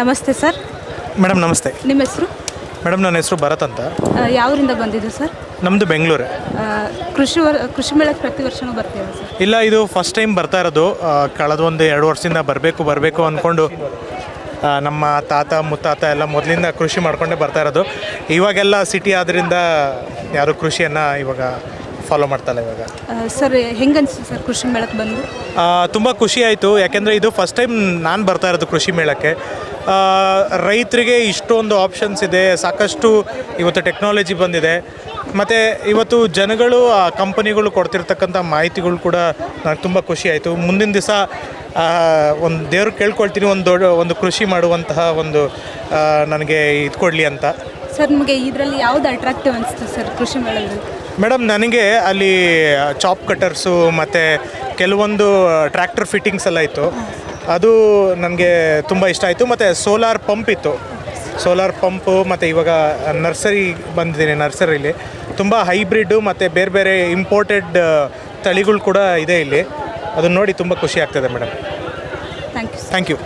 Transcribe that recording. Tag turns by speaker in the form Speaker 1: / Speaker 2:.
Speaker 1: ನಮಸ್ತೆ sir.
Speaker 2: Madam ನಮಸ್ತೆ.
Speaker 1: ನಿಮ್ಮ ಹೆಸರು?
Speaker 2: ಮೇಡಮ್ ನನ್ನ ಹೆಸರು ಭರತ್ ಅಂತ.
Speaker 1: ಯಾವರಿಂದ ಬಂದಿದ್ದು ಸರ್?
Speaker 2: ನಮ್ದು ಬೆಂಗಳೂರು.
Speaker 1: ಕೃಷಿ ವರ್ ಕೃಷಿ ಮೇಳಕ್ಕೆ ಪ್ರತಿ ವರ್ಷನೂ ಬರ್ತೀವಿ ಸರ್?
Speaker 2: ಇಲ್ಲ ಇದು ಫಸ್ಟ್ ಟೈಮ್ ಬರ್ತಾ ಇರೋದು. ಕಳೆದ ಒಂದು ಎರಡು ವರ್ಷದಿಂದ ಬರಬೇಕು ಬರಬೇಕು ಅಂದ್ಕೊಂಡು ನಮ್ಮ ತಾತ ಮುತ್ತಾತ ಎಲ್ಲ ಮೊದಲಿಂದ ಕೃಷಿ ಮಾಡ್ಕೊಂಡೇ ಬರ್ತಾ ಇರೋದು. ಇವಾಗೆಲ್ಲ ಸಿಟಿ ಆದ್ರಿಂದ ಯಾರು ಕೃಷಿಯನ್ನು ಇವಾಗ ಫಾಲೋ ಮಾಡ್ತಾಳೆ ಇವಾಗ?
Speaker 1: ಸರ್ ಹೆಂಗೆ ಅನಿಸ್ತು ಸರ್ ಕೃಷಿ ಮೇಳಕ್ಕೆ ಬಂದು?
Speaker 2: ತುಂಬ ಖುಷಿ ಆಯಿತು. ಯಾಕೆಂದರೆ ಇದು ಫಸ್ಟ್ ಟೈಮ್ ನಾನು ಬರ್ತಾ ಇರೋದು ಕೃಷಿ ಮೇಳಕ್ಕೆ. ರೈತರಿಗೆ ಇಷ್ಟೊಂದು ಆಪ್ಷನ್ಸ್ ಇದೆ. ಸಾಕಷ್ಟು ಇವತ್ತು ಟೆಕ್ನಾಲಜಿ ಬಂದಿದೆ. ಮತ್ತು ಇವತ್ತು ಜನಗಳು ಆ ಕಂಪನಿಗಳು ಕೊಡ್ತಿರ್ತಕ್ಕಂಥ ಮಾಹಿತಿಗಳು ಕೂಡ ನನಗೆ ತುಂಬ ಖುಷಿ ಆಯಿತು. ಮುಂದಿನ ದಿವಸ ಒಂದು ದೇವ್ರು ಕೇಳ್ಕೊಳ್ತೀನಿ ಒಂದು ದೊಡ್ಡ ಒಂದು ಕೃಷಿ ಮಾಡುವಂತಹ ಒಂದು ನನಗೆ ಇದು ಕೊಡಲಿ ಅಂತ.
Speaker 1: ಸರ್ ನಿಮಗೆ ಇದರಲ್ಲಿ ಯಾವ್ದು ಅಟ್ರಾಕ್ಟಿವ್ ಅನಿಸ್ತು ಸರ್ ಕೃಷಿ ಮೇಳದಲ್ಲಿ?
Speaker 2: ಮೇಡಮ್ ನನಗೆ ಅಲ್ಲಿ ಚಾಪ್ ಕಟರ್ಸು ಮತ್ತು ಕೆಲವೊಂದು ಟ್ರ್ಯಾಕ್ಟರ್ ಫಿಟ್ಟಿಂಗ್ಸ್ ಎಲ್ಲ ಇತ್ತು. ಅದು ನನಗೆ ತುಂಬ ಇಷ್ಟ ಆಯಿತು. ಮತ್ತು ಸೋಲಾರ್ ಪಂಪ್ ಇತ್ತು. ಸೋಲಾರ್ ಪಂಪು ಮತ್ತು ಇವಾಗ ನರ್ಸರಿ ಬಂದಿದ್ದೀನಿ ನರ್ಸರಿಲಿ. ತುಂಬ ಹೈಬ್ರಿಡ್ಡು ಮತ್ತು ಬೇರೆ ಬೇರೆ ಇಂಪೋರ್ಟೆಡ್ ತಳಿಗಳು ಕೂಡ ಇದೆ ಇಲ್ಲಿ. ಅದನ್ನು ನೋಡಿ ತುಂಬ ಖುಷಿ ಆಗ್ತದೆ madam.
Speaker 1: Thank you
Speaker 2: thank you